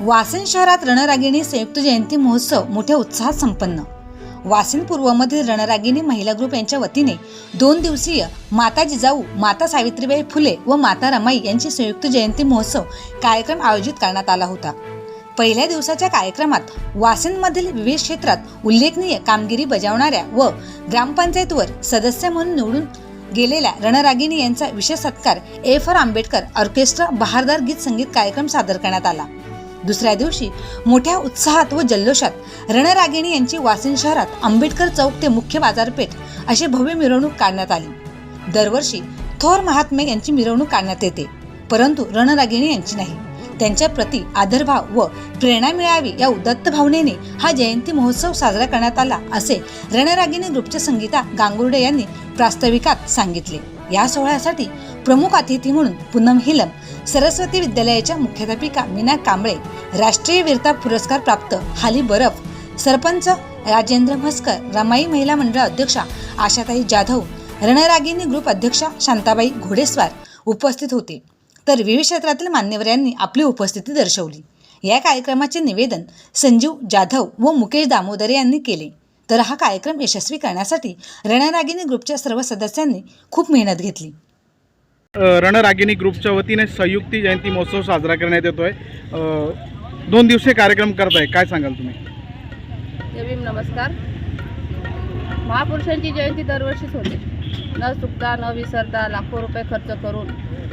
वासिन शहरात रणरागिणी संयुक्त जयंती महोत्सव मोठ्या उत्साहात संपन्न. वासिन पूर्वमधील रणरागिणी महिला ग्रुप यांच्या वतीने दोन दिवसीय माता जिजाऊ माता सावित्रीबाई फुले व माता रमाई यांची संयुक्त जयंती महोत्सव कार्यक्रम आयोजित करण्यात आला होता. पहिल्या दिवसाच्या कार्यक्रमात वासिनमधील विविध क्षेत्रात उल्लेखनीय कामगिरी बजावणाऱ्या व ग्रामपंचायतवर सदस्य म्हणून निवडून गेलेल्या रणरागिणी यांचा विशेष सत्कार ए फॉर आंबेडकर ऑर्केस्ट्रा बहारदार गीत संगीत कार्यक्रम सादर करण्यात आला. दुसऱ्या दिवशी मोठ्या उत्साहात व जल्लोषात रणरागिणी यांची वासिन शहरात आंबेडकर चौक ते मुख्य बाजारपेठ अशी भव्य मिरवणूक काढण्यात आली. दरवर्षी थोर महात्मे यांची मिरवणूक काढण्यात येते. परंतु रणरागिणी यांची नाही. त्यांच्या प्रती आदरभाव व प्रेरणा मिळावी या उदत्त भावनेने हा जयंती महोत्सव साजरा करण्यात आला असे रणरागिणी ग्रुपच्या संगीता गांगुर्डे यांनी प्रास्ताविकात सांगितले. या सोहळ्यासाठी प्रमुख अतिथी म्हणून पूनम हिलम सरस्वती विद्यालयाच्या मुख्याध्यापिका मीना कांबळे राष्ट्रीय वीरता पुरस्कार प्राप्त हाली बरफ सरपंच राजेंद्र म्हस्कर रमाई महिला मंडळ अध्यक्षा आशाताई जाधव रणरागिनी ग्रुप अध्यक्षा शांताबाई घोडेस्वार उपस्थित होते. तर विविध क्षेत्रातील मान्यवरांनी आपली उपस्थिती दर्शवली. या कार्यक्रमाचे निवेदन संजीव जाधव व मुकेश दामोदरे यांनी केले. तर हा कार्यक्रम यशस्वी करण्यासाठी रणरागिनी ग्रुपच्या सर्व सदस्यांनी खूप मेहनत घेतली. रणरागिनी रणरागिणी ग्रुपच्या वतीने संयुक्ती जयंती महोत्सव साजरा करण्यात येतोय. दोन दिवसीय कार्यक्रम करताय काय सांगाल तुम्ही? भीम नमस्कार. महापुरुषांची जयंती दरवर्षीच होते. न चुकता न विसरता लाखो रुपये खर्च करून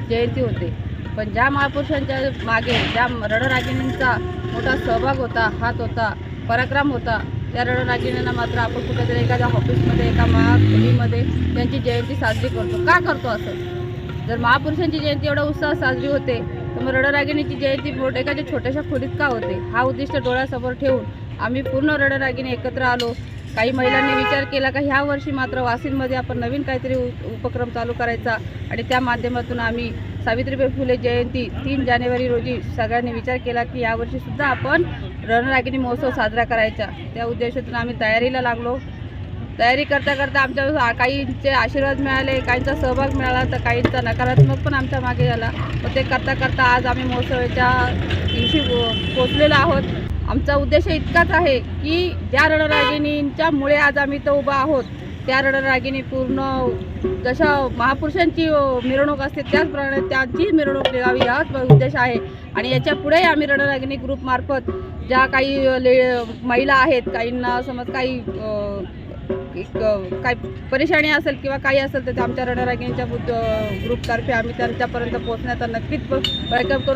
जयंती होते. पण ज्या महापुरुषांच्या मागे ज्या रणरागिणींचा मोठा सहभाग होता हात होता पराक्रम होता त्या रणरागिणींना मात्र आपण कुठेतरी एखाद्या ऑफिसमध्ये एका महाखोलीमध्ये त्यांची जयंती साजरी करतो. का करतो असं? जर महापुरुषांची जयंती एवढा उत्साह साजरी होते तर मग रडरागिणीची जयंती मोठ- एखाद्या छोट्याशा खोलीत का होते? हा उद्दिष्ट डोळ्यासमोर ठेवून आम्ही पूर्ण रडरागिणी एकत्र आलो. काही महिलांनी विचार केला का ह्या वर्षी मात्र वाशिममध्ये आपण नवीन काहीतरी उपक्रम चालू करायचा. आणि त्या माध्यमातून आम्ही सावित्रीबाई फुले जयंती तीन जानेवारी रोजी सगळ्यांनी विचार केला की यावर्षीसुद्धा आपण रणरागिणी महोत्सव साजरा करायचा. त्या उद्देशातून आम्ही तयारीला लागलो. तयारी करता करता आमच्या काहींचे आशीर्वाद मिळाले काहींचा सहभाग मिळाला तर काहींचा नकारात्मक पण आमच्या मागे झाला. पण ते करता करता आज आम्ही महोत्सवाच्या दिवशी पो- पोचलेलो आहोत. आमचा उद्देश इतकाच आहे की ज्या रणरागिणींच्यामुळे आज आम्ही तो उभा आहोत त्या रणरागिणी पूर्ण जशा महापुरुषांची मिरवणूक असते त्याचप्रमाणे त्यांची मिरवणूक निघावी हाच उद्देश आहे. आणि याच्यापुढे आम्ही रणरागिणी ग्रुपमार्फत ज्या काही ले महिला आहेत काहींना समज काही एक काही काय परेशानी असेल किंवा काही असेल तर ते आमच्या रणरागेंच्या बुद्ध ग्रुपतर्फे आम्ही त्यांच्यापर्यंत पोहोचण्याचा नक्कीच प- करू.